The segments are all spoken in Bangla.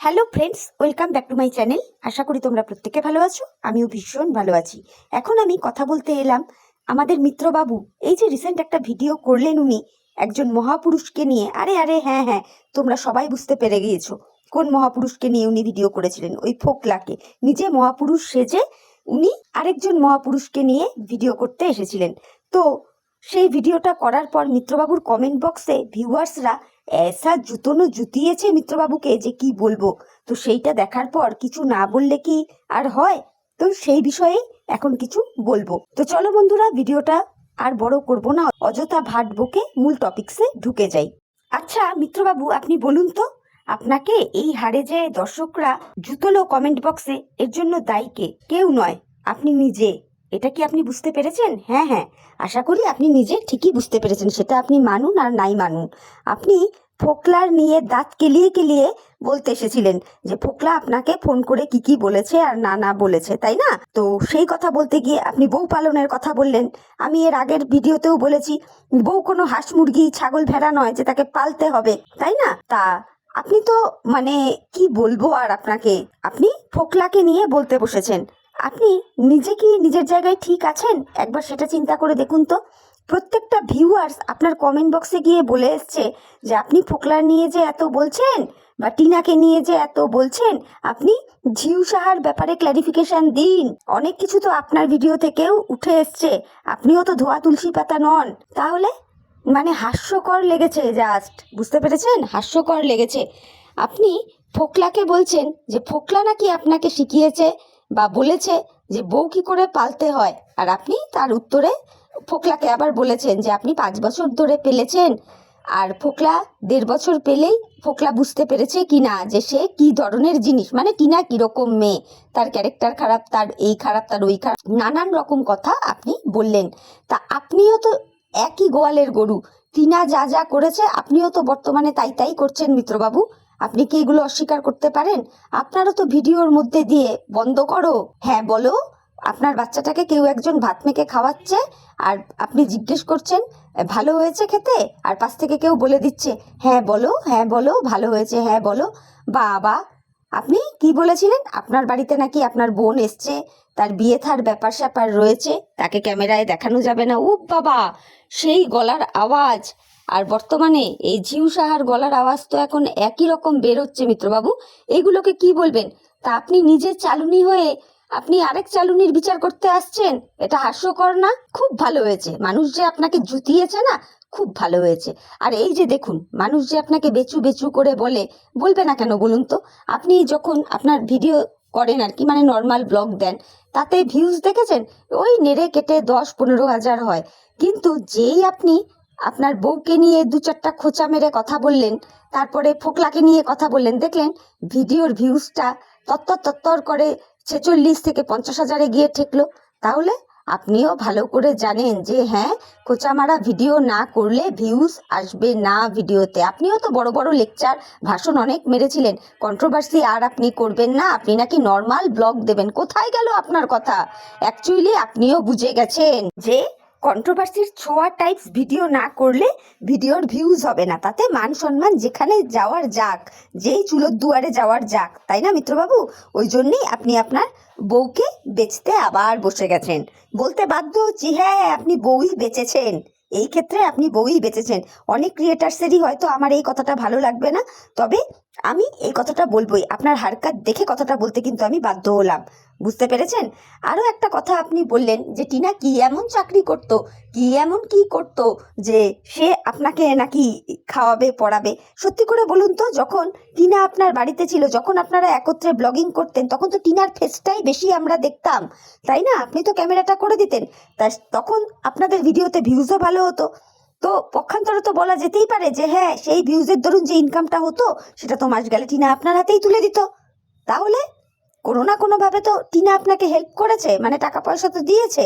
Hello friends welcome back to my channel আশা করি তোমরা প্রত্যেকে ভালো আছো, আমিও ভীষণ ভালো আছি। এখন আমি কথা বলতে এলাম আমাদের মিত্রবাবু। এই যে রিসেন্ট একটা ভিডিও করলেন উনি একজন মহাপুরুষকে নিয়ে। আরে আরে হ্যাঁ হ্যাঁ তোমরা সবাই বুঝতে পেরে গিয়েছো। কোন মহাপুরুষকে নিয়ে উনি ভিডিও করেছিলেন? ওই ফোকলাকে। নিজে মহাপুরুষ সেজে উনি আরেকজন মহাপুরুষকে নিয়ে ভিডিও করতে এসেছিলেন। তো সেই ভিডিওটা করার পর মিত্রবাবুর কমেন্ট বক্সে ভিউয়ার্সরা এসা জুতোনো জুতিয়েছে মিত্রবাবুকে যে কি বলব? তো সেইটা দেখার পর কিছু না বললে কি আর হয়? তো সেই বিষয়ে এখন কিছু বলব। তো চলো বন্ধুরা, ভিডিওটা আর বড় করব না, অযথা ভাট বকে মূল টপিকসে ঢুকে যাই। আচ্ছা মিত্রবাবু, আপনি বলুন তো, আপনাকে এই হারে যে দর্শকরা জুতোলো কমেন্ট বক্সে এর জন্য দায়ী কে? কেউ নয়, আপনি নিজে। এটা কি আপনি বুঝতে পেরেছেন? হ্যাঁ হ্যাঁ। আশা করি আপনি নিজে ঠিকই বুঝতে পেরেছেন, সেটা আপনি মানুন আর নাই মানুন। আপনি ফোকলার নিয়ে দাঁত কেলিয়ে কেলিয়ে বলতে এসেছিলেন যে ফোকলা আপনাকে ফোন করে কি কি বলেছে আর না না বলেছে, তাই না? তো সেই কথা বলতে গিয়ে আপনি বউ পালনের কথা বললেন। আমি এর আগের ভিডিওতেও বলেছি, বউ কোনো হাঁস মুরগি, ছাগল, ভেড়া নয় যে তাকে পালতে হবে, তাই না? তা আপনি তো মানে কি বলব আর আপনাকে? আপনি ফোকলাকে নিয়ে বলতে বসেছেন। আপনি নিজে কি নিজের জায়গায় ঠিক আছেন? একবার সেটা চিন্তা করে দেখুন তো। প্রত্যেকটা ভিউয়ার্স আপনার কমেন্ট বক্সে গিয়ে বলে এসছে যে, আপনি ফোকলার নিয়ে যে এত বলছেন বা টিনাকে নিয়ে যে এত বলছেন, আপনি ঝিউ সাহার ব্যাপারে ক্ল্যারিফিকেশন দিন। অনেক কিছু তো আপনার ভিডিও থেকেও উঠে এসছে। আপনিও তো ধোয়া তুলসী পাতা নন। তাহলে মানে হাস্যকর লেগেছে জাস্ট বুঝতে পেরেছেন? হাস্যকর লেগেছে। আপনি ফোকলাকে বলছেন যে, ফোকলা নাকি আপনাকে শিখিয়েছে বা বলেছে যে বউ কি করে পালতে হয়? আর আপনি তার উত্তরে ফোকলাকে আবার বলেছেন যে আপনি পাঁচ বছর ধরে পেলেছেন। আর ফোকলা দেড় বছর পেলেই ফোকলা বুঝতে পেরেছে কি না যে সে কি ধরনের জিনিস? মানে টিনা কীরকম মেয়ে? তার ক্যারেক্টার খারাপ, তার এই খারাপ, তার ওই খারাপ, নানান রকম কথা আপনি বললেন। তা আপনিও তো একই গোয়ালের গরু। টিনা যা যা করেছে, আপনিও তো বর্তমানে তাই তাই করছেন মিত্রবাবু। আপনি কি এগুলো অস্বীকার করতে পারেন? আপনারও তো ভিডিওর মধ্যে দিয়ে বন্ধ করো। হ্যাঁ বলো। আপনার বাচ্চাটাকে কেউ একজন ভাত মেখে খাওয়াচ্ছে আর আপনি জিজ্ঞেস করছেন ভালো হয়েছে খেতে? আর পাশ থেকে কেউ বলে দিচ্ছে হ্যাঁ বলো হ্যাঁ বলো, ভালো হয়েছে হ্যাঁ বলো। বাবা, আপনি কি বলেছিলেন? আপনার বাড়িতে নাকি আপনার বোন এসছে, তার বিয়ে থার ব্যাপার স্যাপার রয়েছে, তাকে ক্যামেরায় দেখানো যাবে না। ও বাবা, সেই গলার আওয়াজ। আর বর্তমানে এই ঝিউ সাহার গলার আওয়াজ তো এখন একই রকম বেরোচ্ছে মিত্রবাবু। এগুলোকে কি বলবেন? তা আপনি নিজে চালুনি হয়ে আপনি আরেক চালুনির বিচার করতে আসছেন? এটা হাস্যকর না? খুব ভালো হয়েছে। মানুষ যে আপনাকে জুতিয়েছে না, খুব ভালো হয়েছে। আর এই যে দেখুন, মানুষ যে আপনাকে বেচু বেচু করে বলে, বলবে না কেন বলুন তো? আপনি যখন আপনার ভিডিও করেন আর কি মানে নর্মাল ব্লগ দেন, তাতে ভিউজ দেখেছেন? ওই নেড়ে কেটে দশ পনেরো হাজার হয়। কিন্তু যেই আপনি আপনার বউকে নিয়ে দু চারটা খোঁচা মেরে কথা বললেন, তারপরে ফোকলাকে নিয়ে কথা বললেন। দেখলেন ভিডিওর ভিউজটা তত্তর তত্তর করে ছেচল্লিশ থেকে পঞ্চাশ হাজারে গিয়ে ঠেকলো। তাহলে আপনিও ভালো করে জানেন যে হ্যাঁ খোঁচামারা ভিডিও না করলে ভিউজ আসবে না ভিডিওতে। আপনিও তো বড় বড় লেকচার ভাষণ অনেক মেরেছিলেন। কন্ট্রোভার্সি আর আপনি করবেন না, আপনি নাকি নর্মাল ব্লগ দেবেন। কোথায় গেল আপনার কথা? অ্যাকচুয়ালি আপনিও বুঝে গেছেন যে কন্ট্রোভার্সির ছোঁয়া টাইপস ভিডিও না করলে ভিডিওর ভিউজ হবে না। তাতে মান সম্মান যেখানে যাওয়ার যাক, যেই চুলোর দুয়ারে যাওয়ার যাক, তাই না মিত্রবাবু? ওই জন্যেই আপনি আপনার বউকে বেচতে আবার বসে গেছেন। বলতে বাধ্য হচ্ছি হ্যাঁ আপনি বউই বেচেছেন। এই ক্ষেত্রে আপনি বউই বেচেছেন। অনেক ক্রিয়েটার্সেরই হয়তো আমার এই কথাটা ভালো লাগবে না। তবে আমি এই কথাটা বলবোই। আপনার হারকাত দেখে কথাটা বলতে কিন্তু আমি বাধ্য হলাম। বুঝতে পেরেছেন? আরও একটা কথা আপনি বললেন যে, টিনা কি এমন চাকরি করতো? কি এমন কি করতো যে, সে আপনাকে নাকি খাওয়াবে, পড়াবে? সত্যি করে বলুন তো, যখন টিনা আপনার বাড়িতে ছিল, যখন আপনারা একত্রে ব্লগিং করতেন, তখন তো টিনার ফেসটাই বেশি আমরা দেখতাম। তাই না? আপনি তো ক্যামেরাটা করে দিতেন। তা তখন আপনাদের ভিডিওতে ভিউজও ভালো হতো। তো পক্ষান্তরে তো বলা যেতেই পারে যে হ্যাঁ সেই ভিউজের দরুন যে ইনকামটা হতো, সেটা তো মাস গেলে টিনা আপনার হাতেই তুলে দিত। তাহলে কোনো না কোনোভাবে তো টিনা আপনাকে হেল্প করেছে মানে টাকা পয়সা তো দিয়েছে।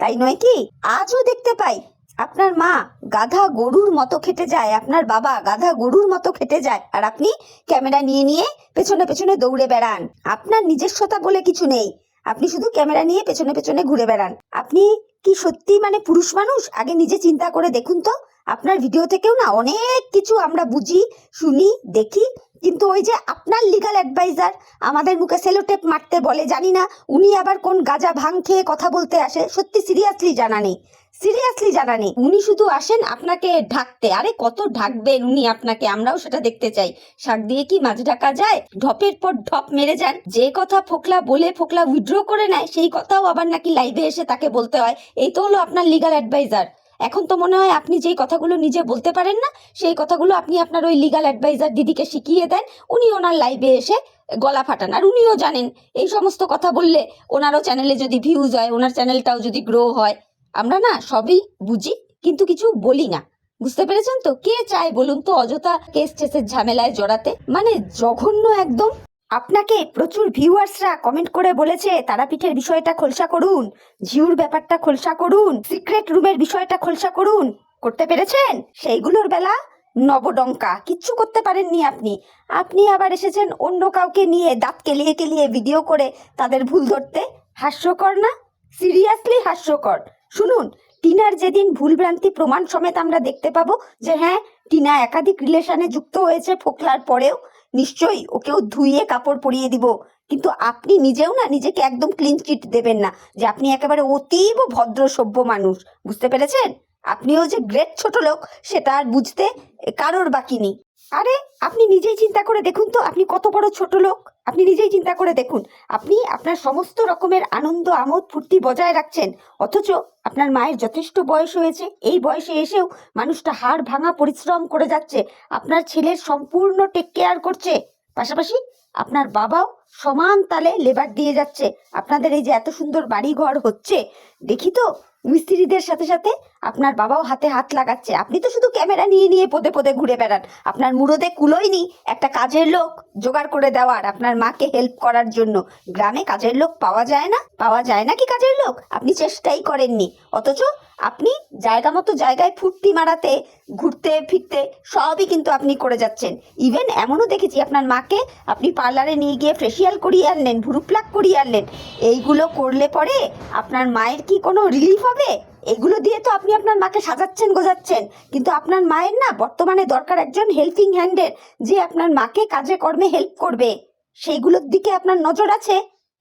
তাই নয় কি? আজও দেখতে পাই, আপনার মা গাধা গরুর মতো খেটে যায়, আপনার বাবা গাধা গরুর মতো খেটে যায়, আর আপনি ক্যামেরা নিয়ে নিয়ে পেছনে পেছনে দৌড়ে বেড়ান। আপনার নিজস্বতা বলে কিছু নেই। আপনি শুধু ক্যামেরা নিয়ে পেছনে পেছনে ঘুরে বেড়ান। আপনি কি সত্যি মানে পুরুষ মানুষ? আগে নিজে চিন্তা করে দেখুন তো। আপনার ভিডিও থেকেও না অনেক কিছু আমরা বুঝি, শুনি, দেখি। কিন্তু ওই যে আপনার লিগাল অ্যাডভাইজার আমাদের মুখে সেলোটেপ মারতে বলে, জানি না উনি আবার কোন গাজা ভাং খেয়ে কথা বলতে আসে, সত্যি সিরিয়াসলি জানা নেই। সিরিয়াসলি জানা নেই। উনি শুধু আসেন আপনাকে ঢাকতে। আরে কত ঢাকবেন উনি আপনাকে? আমরাও সেটা দেখতে চাই। শাক দিয়ে কি মাছ ঢাকা যায়? ঢপের পর ঢপ মেরে যান। যে কথা ফোকলা বলে ফোকলা উইথড্র করে নেয়, সেই কথাও আবার নাকি লাইভে এসে তাকে বলতে হয়। এই তো হলো আপনার লিগাল অ্যাডভাইজার এখন তো মনে হয় আপনি যেই কথাগুলো নিজে বলতে পারেন না, সেই কথাগুলো আপনি আপনার ওই লিগাল অ্যাডভাইজার দিদিকে শিখিয়ে দেন, উনি ওনার লাইভে এসে গলা ফাটান। আর উনিও জানেন, এই সমস্ত কথা বললে ওনারও চ্যানেলে যদি ভিউজ হয়, ওনার চ্যানেলটাও যদি গ্রো হয়, আমরা না সবই বুঝি, কিন্তু কিছু বলি না। বুঝতে পেরেছেন তো? কে চায় বলুন তো? অযথা কেস টেসের ঝামেলায় জড়াতে? মানে জঘন্য একদম। আপনাকে প্রচুর ভিউয়ার্সরা কমেন্ট করে বলেছে, তারাপীঠের বিষয়টা খোলসা করুন, ঝিউর ব্যাপারটা খোলসা করুন সিক্রেট রুমের বিষয়টা খোলসা করুন। করতে পেরেছেন? সেইগুলোর বেলা নবডঙ্কা, কিচ্ছু করতে পারেননি আপনি। আপনি আবার এসেছেন অন্য কাউকে নিয়ে দাঁত কেলিয়ে কেলিয়ে ভিডিও করে তাদের ভুল ধরতে? হাস্যকর না? সিরিয়াসলি হাস্যকর। শুনুন, টিনার যেদিন ভুলভ্রান্তি প্রমাণ সমেত আমরা দেখতে পাবো যে হ্যাঁ টিনা একাধিক রিলেশনে যুক্ত হয়েছে ফোকলার পরেও। নিশ্চয়ই ওকেও ধুইয়ে কাপড় পরিয়ে দিব। কিন্তু আপনি নিজেও না নিজেকে একদম ক্লিন চিট দেবেন না যে আপনি একেবারে অতীব ভদ্র, সভ্য মানুষ। বুঝতে পেরেছেন? আপনিও যে গ্রেট ছোট লোক, সেটা আর বুঝতে কারোর বাকি নেই। আরে, আপনি নিজেই চিন্তা করে দেখুন তো, আপনি কত বড় ছোট লোক। আপনি নিজেই চিন্তা করে দেখুন। আপনি আপনার সমস্ত রকমের আনন্দ, আমোদ, ফুর্তি বজায় রাখছেন। অথচ আপনার মায়ের যথেষ্ট বয়স হয়েছে। এই বয়সে এসেও মানুষটা হাড় ভাঙা পরিশ্রম করে যাচ্ছে। আপনার ছেলের সম্পূর্ণ টেক কেয়ার করছে। পাশাপাশি আপনার বাবাও সমান তালে লেবার দিয়ে যাচ্ছে। আপনাদের এই যে এত সুন্দর বাড়ি ঘর হচ্ছে, দেখি তো মিস্ত্রিদের সাথে সাথে আপনার বাবাও হাতে হাত লাগাচ্ছে। আপনি তো শুধু ক্যামেরা নিয়ে নিয়ে পদে পদে ঘুরে বেড়ান। আপনার মুরদে কুলোয়নি একটা কাজের লোক জোগাড় করে দেওয়ার, আপনার মাকে হেল্প করার জন্য। গ্রামে কাজের লোক পাওয়া যায় না? পাওয়া যায় না কি কাজের লোক? আপনি চেষ্টাই করেননি। অথচ আপনি জায়গা মতো জায়গায় ফুর্তি মারাতে, ঘুরতে, ফিরতে সবই কিন্তু আপনি করে যাচ্ছেন। ইভেন এমনও দেখেছি আপনার মাকে আপনি পার্লারে নিয়ে গিয়ে ফেসিয়াল করিয়ে আনলেন ভুরু প্লাক করিয়ে আনলেন। এইগুলো করলে পরে আপনার মায়ের কি কোনো রিলিফ হবে? এগুলো দিয়ে তো আপনি আপনার মাকে সাজাচ্ছেন, গোজাচ্ছেন। কিন্তু আপনার মায়ের না বর্তমানে দরকার একজন হেল্পিং হ্যান্ডের যে আপনার মাকে কাজে, কর্মে হেল্প করবে। সেইগুলোর দিকে আপনার নজর আছে।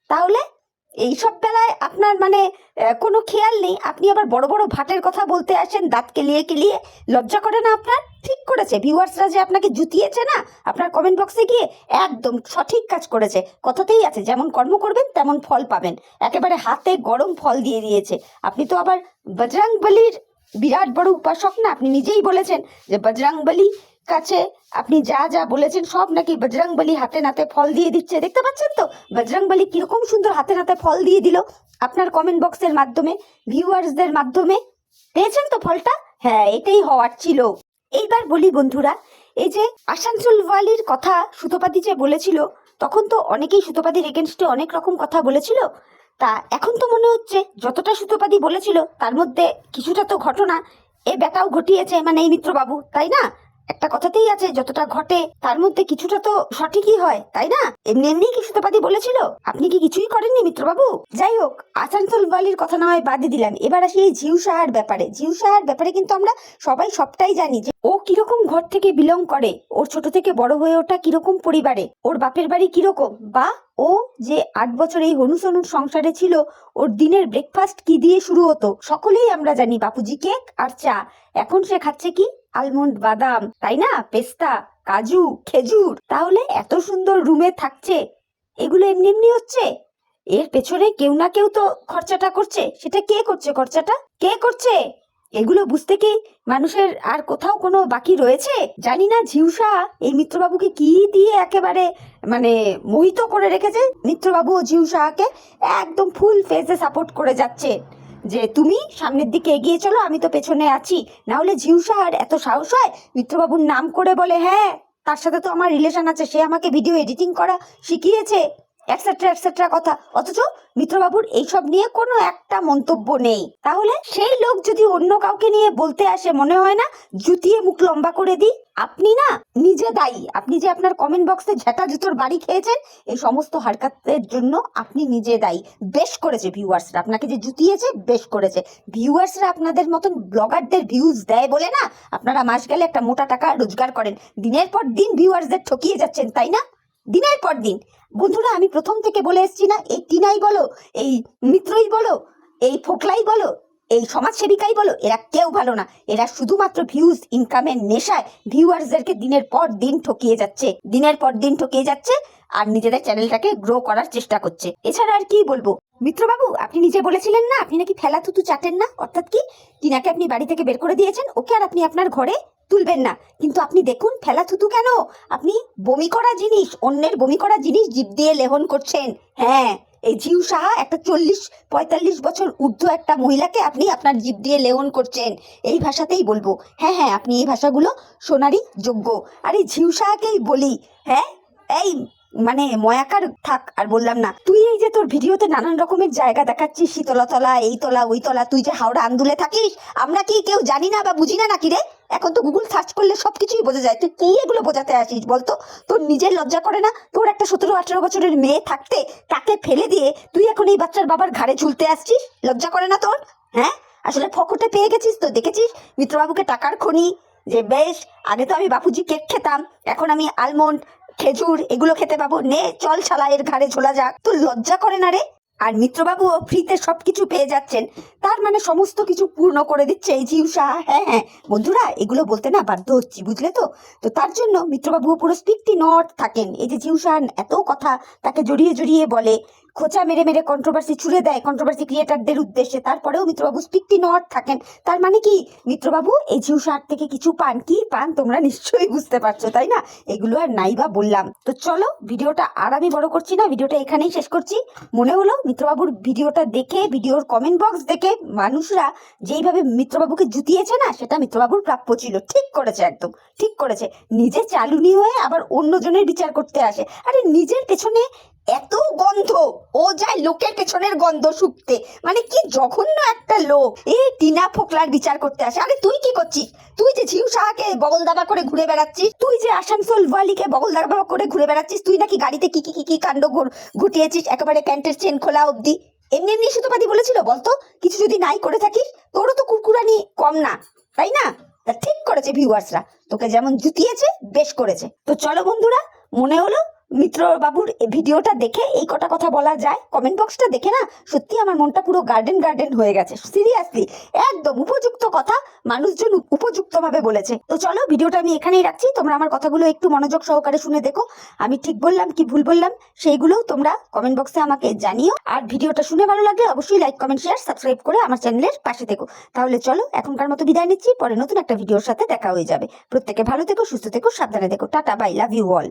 তাহলে এইসব বেলায় আপনার মানে কোনো খেয়াল নেই? আপনি আবার বড় বড় ভাটের কথা বলতে আসেন, দাঁত কেলিয়ে কেলিয়ে। লজ্জা করে না আপনার? ঠিক করেছে। ভিউয়ার্সরা যে আপনাকে জুতিয়েছে না, আপনার কমেন্ট বক্সে গিয়ে একদম সঠিক কাজ করেছে। কথাতেই আছে, যেমন কর্ম করবেন, তেমন ফল পাবেন। একেবারে হাতে গরম ফল দিয়ে দিয়েছে। আপনি তো আবার বজরাং বলির বিরাট বড় উপাসক না? আপনি নিজেই বলেছেন যে বজরাং বলি কাছে আপনি যা যা বলেছেন সব নাকি বজরং বলি হাতে নাতে ফল দিয়ে দিচ্ছে। দেখতে পাচ্ছেন তো? বজরং বলি কীরকম সুন্দর হাতে নাতে ফল দিয়ে দিল আপনার কমেন্ট বক্সের মাধ্যমে ভিউয়ার্সদের মাধ্যমে। পেয়েছেন তো ফলটা? হ্যাঁ এটাই হওয়ার ছিল। এইবার বলি বন্ধুরা, এই যে আসানসোল ওয়ালির কথা সুতোপাদি যে বলেছিল, তখন তো অনেকেই সুতোপাদির এগেনস্টে অনেক রকম কথা বলেছিল। তা এখন তো মনে হচ্ছে যতটা সুতোপাদি বলেছিল, তার মধ্যে কিছুটা তো ঘটনা, এ বেটাও ঘটিয়েছে মানে এই মিত্রবাবু, তাই না? একটা কথাতেই আছে, যতটা ঘটে তার মধ্যে কিছুটা তো সঠিকই হয়, তাই না? এমনি এমনি কি সুতোপাদি বলেছিল? আপনি কি কিছুই করেননি মিত্রবাবু? যাই হোক, আসানসোল বালির কথা না হয় বাদই দিলাম। এবার আসি এই ঝিউ সাহার ব্যাপারে। ঝিউ সাহার ব্যাপারে কিন্তু আমরা সবাই সবটাই জানি যে ও কীরকম ঘর থেকে বিলং করে, ওর ছোট থেকে বড় হয়ে ওঠা কীরকম পরিবারে, ওর বাপের বাড়ি কীরকম, বা ও যে আট বছর এই হনুস হনুস সংসারে ছিল, ওর দিনের ব্রেকফাস্ট কি দিয়ে শুরু হতো, সকলেই আমরা জানি, বাপুজি কেক আর চা। এখন সে খাচ্ছে কি? আলমন্ড বাদাম তাই না? পেস্তা, কাজু, খেজুর। তাহলে এত সুন্দর রুমে থাকছে। এগুলো এমনি এমনি হচ্ছে? এর পেছনে কেউ না কেউ তো খরচাটা করছে। সেটা কে করছে খরচাটা? কে করছে? এগুলো বুঝতে কি মানুষের আর কোথাও কোনো বাকি রয়েছে? জানি না, ঝিউসা, এই মিত্রবাবুকে কি দিয়ে একেবারে মানে মোহিত করে রেখেছে? মিত্রবাবু ও ঝিউসাকে একদম ফুল ফেসে সাপোর্ট করে যাচ্ছে। যে তুমি সামনের দিকে এগিয়ে চলো, আমি তো পেছনে আছি। না হলে ঝিউসা আর এত সাহস হয়? মিত্রবাবুর নাম করে বলে হ্যাঁ তার সাথে তো আমার রিলেশন আছে, সে আমাকে ভিডিও এডিটিং করা শিখিয়েছে। এটসেট্রা এটসেট্রা কথা। অথচ মিত্রবাবুর এইসব নিয়ে কোনো একটা মন্তব্য নেই। তাহলে সেই লোক যদি অন্য কাউকে নিয়ে বলতে আসে, মনে হয় না জুতিয়ে মুখ লম্বা করে দিই? আপনি না নিজে দায়ী। আপনি যে আপনার কমেন্ট বক্সে ঝেঁটা জুতোর বাড়ি খেয়েছেন, এই সমস্ত হারকাতের জন্য আপনি নিজে দায়ী। বেশ করেছে ভিউয়ার্সরা আপনাকে যে জুতিয়েছে, বেশ করেছে। ভিউয়ার্সরা আপনাদের মতন ব্লগারদের ভিউজ দেয় বলে না? আপনারা মাস গেলে একটা মোটা টাকা রোজগার করেন। দিনের পর দিন ভিউয়ার্সদের ঠকিয়ে যাচ্ছেন, তাই না? দিনের পর দিন। বন্ধুরা, আমি প্রথম থেকে বলে এসছি না, এই টিনাই বলো, এই মিত্রই বলো, এই ফোকলাই বলো, এই সমাজসেবিকাই বলো, এরা কেউ ভালো না। এরা শুধুমাত্র ভিউজ ইনকামের নেশায় ভিউয়ার্সদেরকে দিনের পর দিন ঠকিয়ে যাচ্ছে। দিনের পর দিন ঠকিয়ে যাচ্ছে আর নিজেদের চ্যানেলটাকে গ্রো করার চেষ্টা করছে। এছাড়া আর কি বলব? মিত্রবাবু, আপনি নিজে বলেছিলেন না, আপনি নাকি ফেলা থুতু চাটেন না? অর্থাৎ কি? টিনাকে আপনি বাড়ি থেকে বের করে দিয়েছেন, ওকে আর আপনি আপনার ঘরে তুলবেন না। কিন্তু আপনি দেখুন, ফেলা থুতু কেন? আপনি বমি করা জিনিস, অন্যের বমি করা জিনিস জিভ দিয়ে লেহন করছেন। হ্যাঁ এই ঝিউ সাহা একটা চল্লিশ, পঁয়তাল্লিশ বছর ঊর্ধ্ব একটা মহিলাকে আপনি আপনার জিভ দিয়ে লেহন করছেন। এই ভাষাতেই বলব। হ্যাঁ হ্যাঁ আপনি এই ভাষাগুলো শোনারই যোগ্য। আর এই ঝিউ সাহাকেই বলি হ্যাঁ? এই মানে ময়াকার থাক, আর বললাম না, তুই এই যে তোর ভিডিওতে নানান রকমের জায়গা দেখাচ্ছিস, শীতলতলা, এই তলা, ওই তলা, তুই যে হাওড়া আন্দুলে থাকিস, আমরা কি কেউ জানি না বা বুঝি না নাকি রে? এখন তো গুগল সার্চ করলে সব কিছুই বোঝা যায়, তুই কি এগুলো বোঝাতে আসিস বলতো? তোর নিজের লজ্জা করে না? তোর একটা সতেরো, আঠেরো বছরের মেয়ে থাকতে তাকে ফেলে দিয়ে তুই এখন এই বাচ্চার বাবার ঘাড়ে ঝুলতে আসছিস? লজ্জা করে না তোর? হ্যাঁ? আসলে ফকটে পেয়ে গেছিস তো, দেখেছিস? মিত্রবাবুকে টাকার খনি, যে বেশ, আগে তো আমি বাপুজি কেক খেতাম, এখন আমি আলমন্ড খেজুর, এগুলো খেতে পাবো। নে, চল ছালা এর ঘাড়ে ঝোলা যাক। তো লজ্জা করে না রে? আর মিত্রবাবুও ফ্রিতে সবকিছু পেয়ে যাচ্ছেন। তার মানে সমস্ত কিছু পূর্ণ করে দিচ্ছে এই জিউসা। হ্যাঁ হ্যাঁ। বন্ধুরা, এগুলো বলতে না বাধ্য হচ্ছি, বুঝলে তো? তো তার জন্য মিত্রবাবু পুরো স্পিকটি নট থাকেন। এই যে জিউসা এত কথা তাকে জড়িয়ে জড়িয়ে বলে। খোঁচা মেরে মেরে কন্ট্রোভার্সি ছুড়ে দেয় কন্ট্রোভার্সি ক্রিয়েটারদের উদ্দেশ্যে। তারপরেও মিত্রবাবু স্পিকটি নট থাকেন। তার মানে কি? মিত্রবাবু এই জিউ সাহার থেকে কিছু পান? কি পান? তোমরা নিশ্চয়ই বুঝতে পারছ, তাই না? এগুলো আর নাই বা বললাম। তো চলো, ভিডিওটা আর আমি বড় করছি না, ভিডিওটা এখানেই শেষ করছি। মনে হলো মিত্রবাবুর ভিডিওটা দেখে, ভিডিওর কমেন্ট বক্স দেখে মানুষরা যেইভাবে মিত্রবাবুকে জুতিয়েছে না, সেটা মিত্রবাবুর প্রাপ্য ছিল। ঠিক করেছে একদম, ঠিক করেছে। নিজে চালুনি হয়ে আবার অন্যজনের বিচার করতে আসে। আরে নিজের পেছনে এত গন্ধ। ও যায় লোকের পেছনের গন্ধ শুকতে। মানে কি জঘন্য একটা লোক। এ, টিনা ফোকলার বিচার করতে আসে। আরে তুই কি করছিস? তুই যে ঝিউ সাহাকে বগল দাবা করে ঘুরে বেড়াচ্ছিস, তুই যে আসানসোল ওয়ালিকে বগল দাবা করে ঘুরে বেড়াচ্ছিস, তুই নাকি গাড়িতে কি কি কি কি কাণ্ড ঘটিয়েছিস, একেবারে প্যান্টের চেন খোলা অবধি? এমনি এমনি সুতোপাতি বলেছিল, বলতো? কিছু যদি নাই করে থাকিস, তোরও তো কুরকুরানি কম না। তাই না? ঠিক করেছে ভিউয়ার্সরা। তোকে যেমন জুতিয়েছে, বেশ করেছে। তো চলো বন্ধুরা, মনে হলো মিত্র বাবুর ভিডিওটা দেখে এই কটা কথা বলা যায়। কমেন্ট বক্সটা দেখে না, সত্যি আমার মনটা পুরো গার্ডেন গার্ডেন হয়ে গেছে। সিরিয়াসলি একদম উপযুক্ত কথা মানুষজন উপযুক্ত ভাবে বলেছে। তো চলো, ভিডিওটা আমি এখানেই রাখছি। তোমরা আমার কথাগুলো একটু মনোযোগ সহকারে শুনে দেখো। আমি ঠিক বললাম কি ভুল বললাম, সেইগুলোও তোমরা কমেন্ট বক্সে আমাকে জানিও। আর ভিডিওটা শুনে ভালো লাগলে অবশ্যই লাইক কমেন্ট শেয়ার সাবস্ক্রাইব করে আমার চ্যানেলের পাশে থেকো। তাহলে চলো, এখনকার মতো বিদায় নিচ্ছি। পরে নতুন একটা ভিডিওর সাথে দেখা হয়ে যাবে। প্রত্যেকে ভালো থেকো, সুস্থ থেকো, সাবধানে থেকো। Tata bye love you all